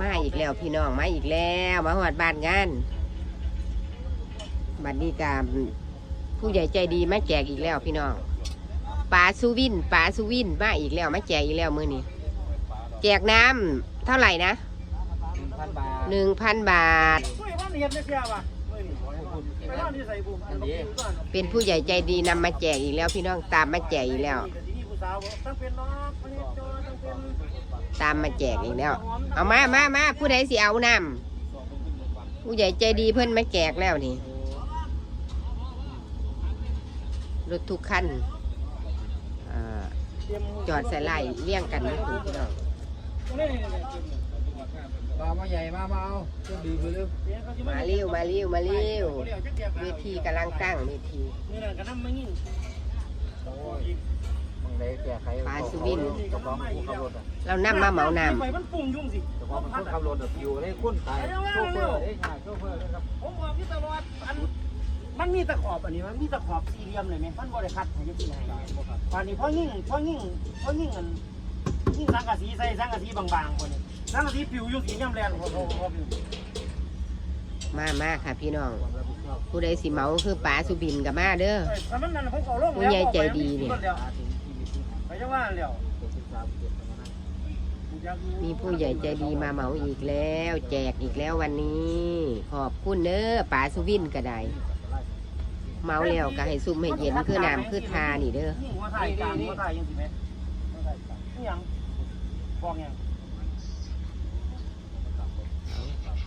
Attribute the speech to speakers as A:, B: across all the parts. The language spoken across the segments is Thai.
A: มาอีกแล้วพี่น้องมาอีกแล้วมาหอดบ้านงานบัดนี้กามผู้ใหญ่ใจดีมาแจกอีกแล้วพี่น้องปลาซูวินปลาซูวินมาอีกแล้วมาแจกอีกแล้วมือนี้แจกน้ำเท่าไหร่นะ
B: พันบาท
A: หนึ่งพันบาท
C: ช่วยบ้านเฮ็ดไม่เสียว่ะไปบ้านที่ใส่บุ้ม
B: อันนี้
A: เป็นผู้ใหญ่ใจดีนำมาแจกอีกแล้วพี่น้องตามมาแจกอีกแล้ว
C: ผู้สาว ตั้งเป็นน้องคนนี้จอตั้งเป็น
A: ตามมาแจกอีกแล้ว เอามามามาผู้ใดสิเอานำผู้ใหญ่ใจดีเพิ่นมาแจกแล้วนี่รถทุกคันอ่าจอดใส่ไล่เลี้ยงกันนี่คุณพี่น้อง
B: ปลามาใหญ่มามาเอาเครื่องดื่มไปเร็ว
A: มาเร็วมาเร็วมาเร็วเวทีกำลังตั้งเวที
B: ไดแก้ไข
A: ปลาสุวิน
B: เจ้าของผู้ขับรถอะ
A: เรานำมาเหมาน้
C: ไปมันปุ่งยุ่งสิ
B: เจ้าของมันผู้ขับรถอะอยู่ได้คนตายโชเฟอร์ได้ค่ะโชเฟอร์นะครับ
C: ผมบอกพี่ตลอดอันมันมีตะขอบอันนี้มันมีตะขอบสี่เหลี่ยมเลยไหมมันบริคัดให้ยังที่ไหนตอนนี้พ่อยิ่งพ่อยิ่งพ่อยิ่งอันยิ่งสังกะสีใส่สังกะสีบางๆคนนี้สังกะสีผิวยุ่งสีย่ำแรงพอพอพอผิว
A: มามาค่ะพี่น้อง
B: ความรับผิดชอบ
A: ผู้ใดสิเหมาคือป๋าสุบินกับมาเด้อ
C: แต่มันนั่นผมเอาลง
A: ผู้วใหญ่ใจดีเนี่ย
B: อาถึง ที่มีที่
C: ไปจังว่าแล้ว
B: เจ็ดสิบสามเจ็ดประมาณนั้น
A: มีผู้ใหญ่ใจดีมาเหมาอีกแล้ว แจกอีกแล้ววันนี้ ขอบคุณเด้อป๋าสุวินก็ได้เมาแล้วก็ให้ซุ่มให้เย็นคือน้ำคือทานี่เด้อ
C: นี่หัวไทยกลางหัวไทยยังสิแม่หัวไทยกลางนี่ยังฟองยัง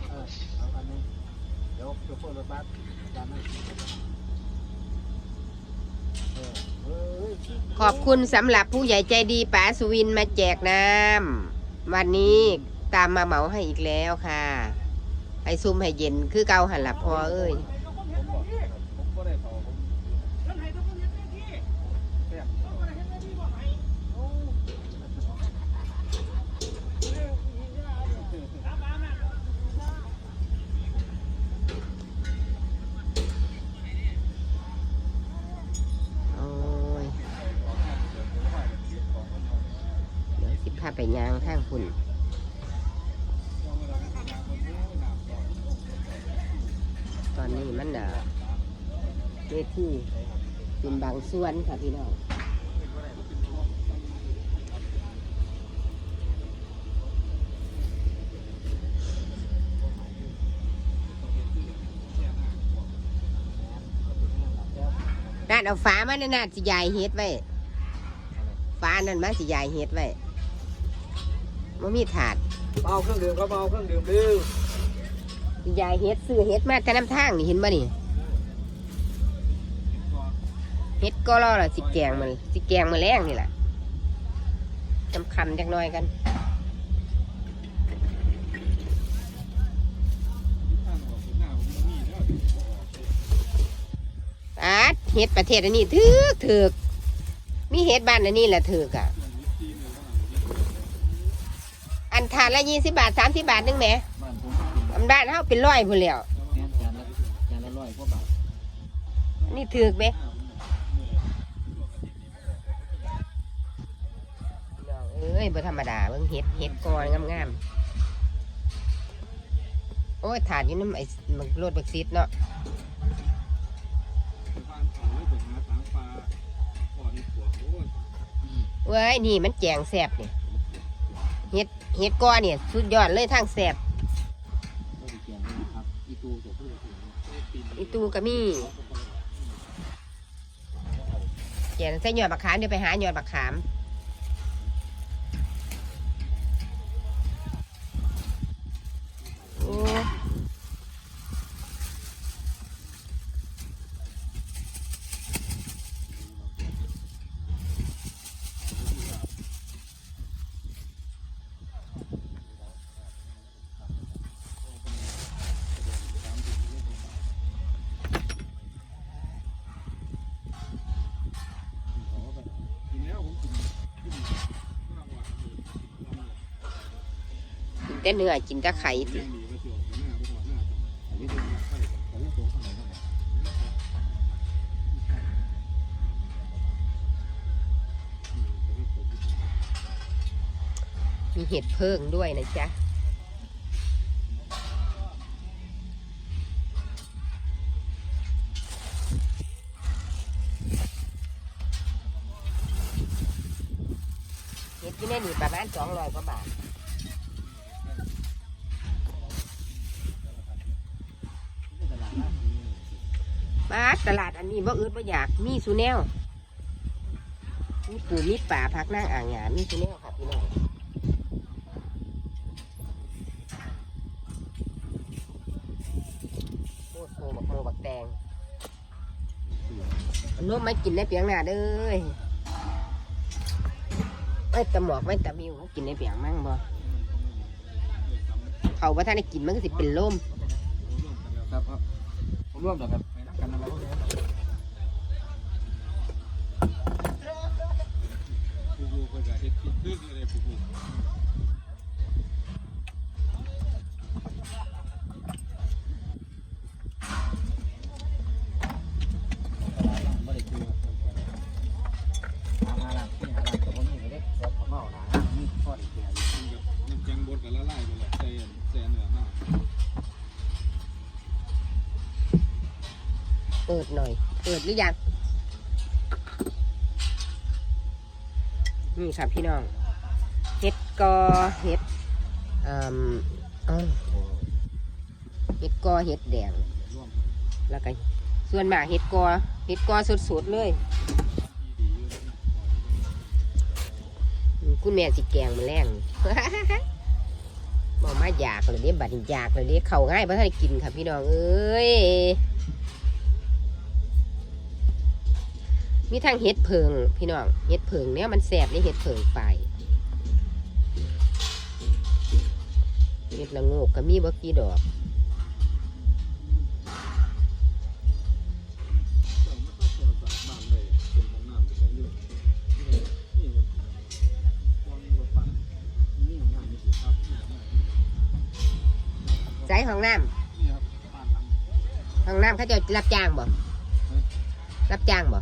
B: เออเอาอันนึงเดี๋ยวโชเฟอร์รถบัสจานนั้นเออเฮ้ย
A: ขอบคุณสำหรับผู้ใหญ่ใจดีป๋าสุวินมาแจกน้ำวันนี้ตามมาเหมาให้อีกแล้วค่ะ ให้ซุ่มให้เย็นคือเกาหันหลับพอเอ้ย
B: ไป
A: ยางทางคุณตอนนี้มันเอ่อเวทีเป็นบางส่วนค่ะพี่น้องด้านเอาฟ้ามันน่ะสิยายเฮ็ดไว้ฟ้านั่นมาสิยายเฮ็ดไว้ มันมีถาด
B: เมาเครื่องดื่มครับเมาเครื่องดื่มดื้อ
A: สิยายเฮ็ดซื้อเฮ็ดมาแต่น้ำทางนี่เห็นบ่นี่เฮ็ดก็รอละสิแกงมันสิแกงมาแรงนี่แหละจำคำจักหน่อยกันอาดเฮ็ดประเทศอันนี้ถึกถึกมีเฮ็ดบ้านอันนี้แหละถึกอะ อันทานละยี่สิบาทสามสิบาทนึงแหม
B: บ้านผมกิน
A: อันบ้านเฮาเป็นร้อยพุ่นแล้ว
B: แค่จานละจานละร้อยกว่าบาท
A: อันนี่ถึกไหมเอ้ยบ่ธรรมดาเบิ่งเฮ็ดเฮ็ดกอนงามๆโอ้ยถาดอยู่น้ำไอ้มันรถบักซิดเนาะเว้ยนี่มันแจงแสบนี่ เฮ็ดเฮ็ดก้อนเนี่ยสุดยอดเลยทางแสบ
B: อีตูจะพูดถึง
A: อีตูก็มีแจงใส่ยอดบักขามเดี๋ยวไปหาหยอดบักขาม แต่เนื้อกินแต่ไข่สิมีเห็ดเพิ่งด้วยนะจ๊ะเห็ดที่แน่นี่ประมาณสองรอยกว่าบาท บาตลาดอันนี้บ่อื่นบ่อยากมีสุแนวมีปูมีป่าพักนั่งอ่างหยามีสุแนวค่ะพี่น้องโอ้โหบักโมบักแตงอานมไม่กินได้เพียงหน้าเด้อไม่ตะหมอกไม่ตะมิวกินได้เพียงมั่งบ่เขาว่าถ้าได้กินมันก็สิเป็นลม
B: ครับครับผมร่วมเดี๋ยวครับ กันอะไรพวกนี้ปูปูก็จะเฮ็ดคิดดึกเลยปูปู
D: ปิ
A: ดหน่อย เปิดหรือยัง นี่ค่ะพี่น้อง เห็ดกอเห็ดอืมเอ้าเห็ดกอเห็ดแดง แล้วก็ส่วนมากเห็ดกอเห็ดกอสดๆเลยคุณแม่สิแกงมาแรงบอกมาอยากเลยเด้บัดอยากเลยเด้เข่าง่ายเพราะถ้าได้กินค่ะพี่น้องเอ้ย มีทั้งเห็ดเพิงพี่น้องเห็ดเพิงเนี่ยมันแสบนี่เห็ดเพิงไปเห็ดละโงกก็มีบ่กี่ดอก
D: เราไม่ค่อยตัวสาบ้านเลยเป็นของน้ำเป็นของอยู่นี่นี่มันวางบนปันนี่ของน้ำนี่สิครับนี่ของน้ำ
A: ใส่ห้องน้
D: นี่ครับบ้านหลังำ
A: ห้องน้ำเขาจะรับจ้างบ่รับจ้างบ่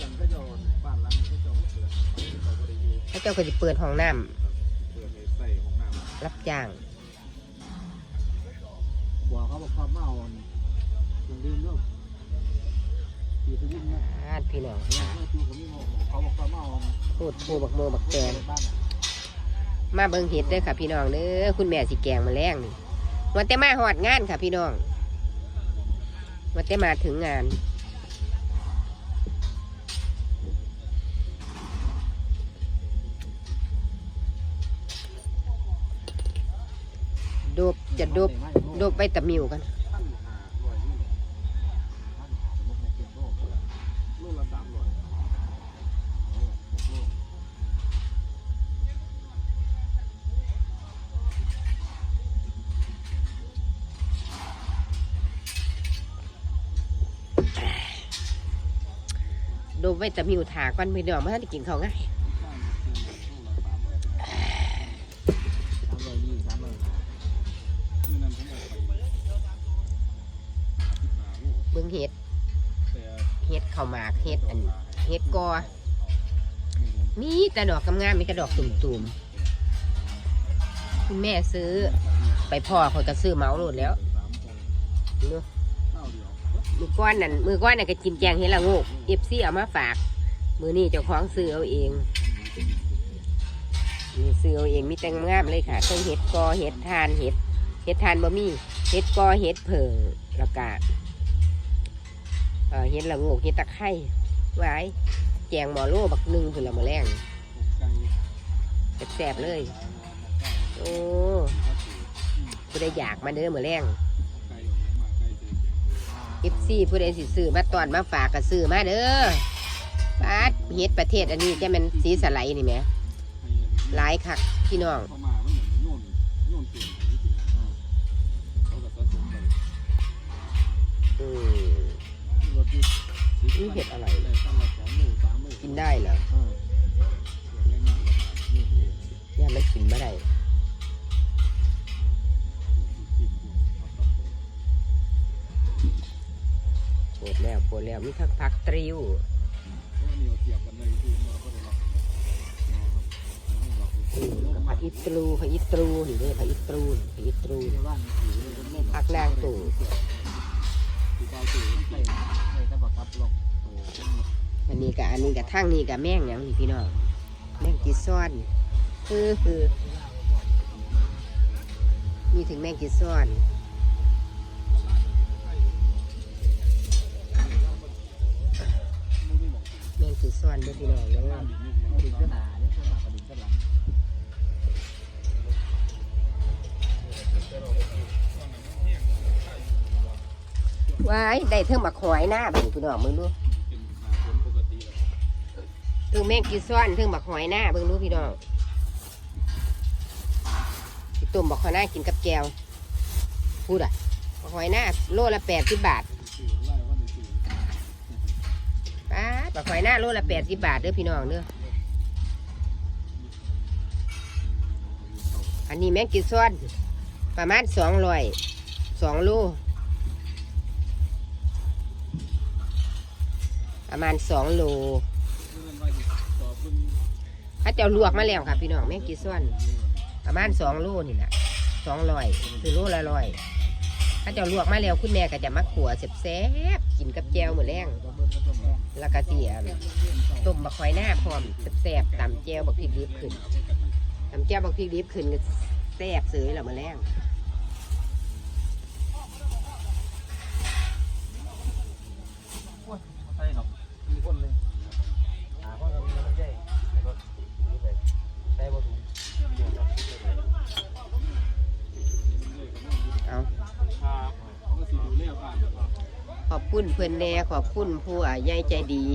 D: อย่างก็จะบ้านหลังก็จะเปิดเขาก็ได้อยู่
A: เขาเจ้าก็จะเปิดห้องน้
D: เปิดให้ใส่ของน้ำำ
A: รับจ้าง
B: บอกเขาบอกความเมาเครื่องดื่มด้วยตีไปยิ่งนะ
A: อ่าพี่น้อง
B: เขาจูกับมีเขาบอกความเมา
A: พูดพูบักโมบักแตน
B: บ้าน
A: มาเบิ่งเห็ดเด้อค่ะ พี่น้องเด้อคุณแม่สิแกงมาแรงนี่วันแต่มาหอดงานค่ะ พี่น้องวันแต่มาถึงงาน จะโดบดบไปตะมิวกัน
D: พันหาร้อยนี่โลละสามร้อย
A: โดไปตะมิวถาก่อนพี่น้องมาให้กินเขาง่าย ข้าวหมากเห็ดอันเห็ดกอมีแต่ดอกกำงามมีแต่ดอกตุ่มๆคุณแม่ซื้อ ไปพ่อเขาก็ซื้อเมาโลดแล้ว
D: มื
A: อก้อนนั่นมือก้อนนั่นก็กินแกงเห็ดละงกเอฟซีเอามาฝาก มือนี่เจ้าของซื้อเอาเองซื้อเอาเองมีแต่งามเลยค่ะทั้งเห็ดกอเห็ดทานเห็ดเห็ดทานบะมี่เห็ดกอเห็ดเผิงแล้วก็ เอ่อเห็ดละงกเห็ดตะไคร้ไว้แจงหมอโลบักหนึ่งคือละมอแรงแซ่บเลย โอ้ผู้ใดอยากมาเด้อมือแรง
D: ก่ออกมาไก่เอ
A: ฟซีผู้ใดสิซื้อมาตอนมาฝากก็ซื้อมาเด้อปาดเฮ็ดประเทศอันนี้จะเป็นสีสไลด์นี่ไหมหลายคักพี่น้อง
D: นี่เห็
A: ดอะไร กินได้เหรอ
D: เออเสียงง่ายๆประมาณนี้เอง
A: เนี่ยมันกินไม่ได้
D: สิบพวงเอาต่อไป
A: วดแล้วโปวดแล้วมีทั้งผักตริว
D: พระว่านี่เราเสียบกันเลยคือเราก็ได้รับ
A: อืมกับผักอิตรูผักอิตรูนี่เด้อผักอิตรูผักอิตรูผักนางตู่
D: ที่เบาตื่น
B: ใส่ใส่ตะบักกับลง
A: อันนี้กับอันนี้กับทั้งนี้กับแม่งหยังนี่พี่น้องแม่งกีซ้อนคือคือมีถึงแม่งกีซ้อนแม่งกีซ้อนเด้วยพี่น้องเด้อ ว้ายได้เทิงบักหอยหน้าบัดนี้พี่น้องมึงดู
D: ติแล้ว
A: เทิงแม่งกีซ้อนเทิงบักหอยหน้าเบิ่งดูพี่น้องสิต้มบักหอยหน้ากินกับแกวพูดอะบักหอยหน้าโลละแปดสิบบาท
D: สื่อไล่ว่าในสื่อ
A: ป้าบักหอยหน้าโลละแปดสิบบาทเด้อพี่น้องเด้ออันนี้แม่งกีซ้อนประมาณสองร้อยสองโล ประมาณสองโลถ้าเจ้าลวกมาแล้วค่ะพี่น้องแมงกีซ้อนประมาณสองโลนี่แหละสองร้อยคือโลละร้อย ถ้าเจ้าลวกมาแล้วคุณแม่ก็จะมาขัวแซ่บๆกินกับแจวหมือแรงแล้วก็เสียต้มบักหอยหน้าพร้อมแซ่บๆตำแจวบักพริกดิบขึ้นตำแจวบักพริกดิบขึ้นก็แซ่บเสยแล้วมือแรง
B: แน่
D: ข
A: อบคุณผู้ใหญ่ใจดี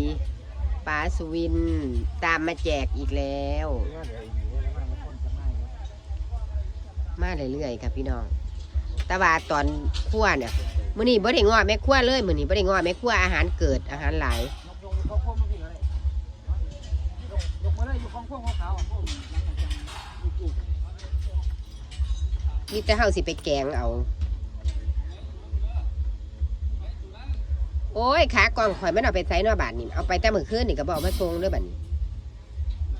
A: ป้าสุวินตามมาแจกอีกแล้ว
B: มาเรื่
A: อยๆครับพี่น้องต่ว่าตอนคั่วเนี่ยมื้อนี้บ่ได้งอแม่ครัวเลยมื้อนี้บ่ได้งอแม่ครัวอาหารเกิดอาหารหลาย
B: ยกยกเขาพวมันพี่อะไรยกมาเลยยกของพวกขาวๆอะห้ากจังลูก
A: มีแต่เฮาสิไปแกงเอา โอ้ยขากองข่อยมันเอาไปใส่นอบาทนี่เอาไปแต่มื้อคืนนี่ก็บอกมาส่งเด้อบัดนี้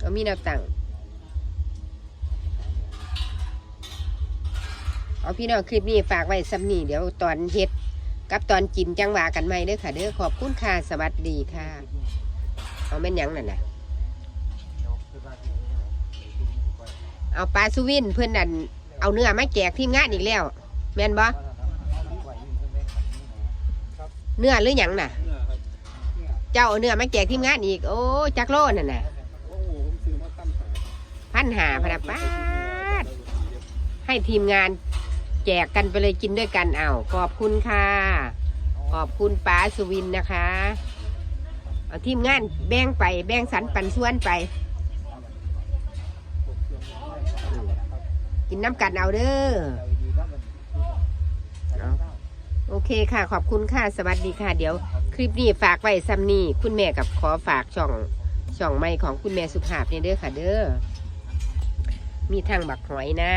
A: ก็มีแนวตั้งเอาพี่น้องคลิปนี้ฝากไว้ซ้ำนี่เดี๋ยวตอนเฮ็ดกับตอนกินจังหวากันใหมเด้อค่ะเด้อขอบคุณค่ะสวัสดีค่ะเอาแม่นยังนั่นน่ะ
B: ๆยนะ
A: เอาปลาสุวินเพื่อนนั่นเอาเนื้อมาแจกทีมงานอีกแล้ว แม่นบ่
B: เนื้
A: อหรือหยังน่ะ
D: เนี่ยครับ
A: เจ้าเอาเนื้อมาแจกทีมงานอีก โอ้จักโลนั่นน่ะ
D: โอ้โหผมซื้อมาตั้งหา
A: พันหาพะนะป้าดให้ทีมงานแจกกันไปเลยกินด้วยกันเอาขอบคุณค่ะ ขอบคุณป้าสุวินนะคะ เอาทีมงานแบ่งไปแบ่งสรรปันส่วนไปอืมกินน้ำกันเอาเด้อโอ อเคค่ะ ขอบคุณค่ะ สวัสดีค่ะ เดี๋ยวคลิปนี้ฝากไว้ซ้ำนี่คุณแม่กับขอฝากช่องช่องใหม่ของคุณแม่สุภาพเนี่ยเด้อค่ะ เด้อ มีทั้งบักหอยหน้า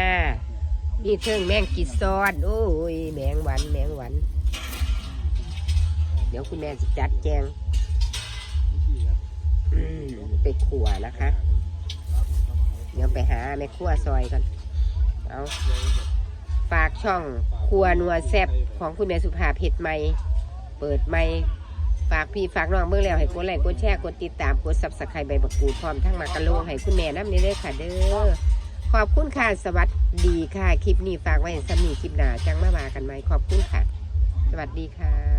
A: มีเทิงแมงกีซอน โอ้ย แมงวัน แมงวัน เดี๋ยวคุณแม่จะจัดแจงไปขัวนะคะ เดี๋ยวไปหาแม่ครัวซอยกัน เอา ฝากช่อง ครัวนัวแซบของคุณแม่สุภาพเห็ดใหม่ เปิดใหม่ ฝากพี่ฝากน้องเมื่อแล้วให้กดไลค์กดแชร์กดติดตามกดซับสไครต์ใบบักกูดพร้อมทั้งมากระโลให้คุณแม่น้ำนี้เลยค่ะเด้อขอบคุณค่ะสวัสดีค่ะ คลิปนี้ฝากไว้สำนีคลิปหนาจังมาบากันไหมขอบคุณค่ะ สวัสดีค่ะ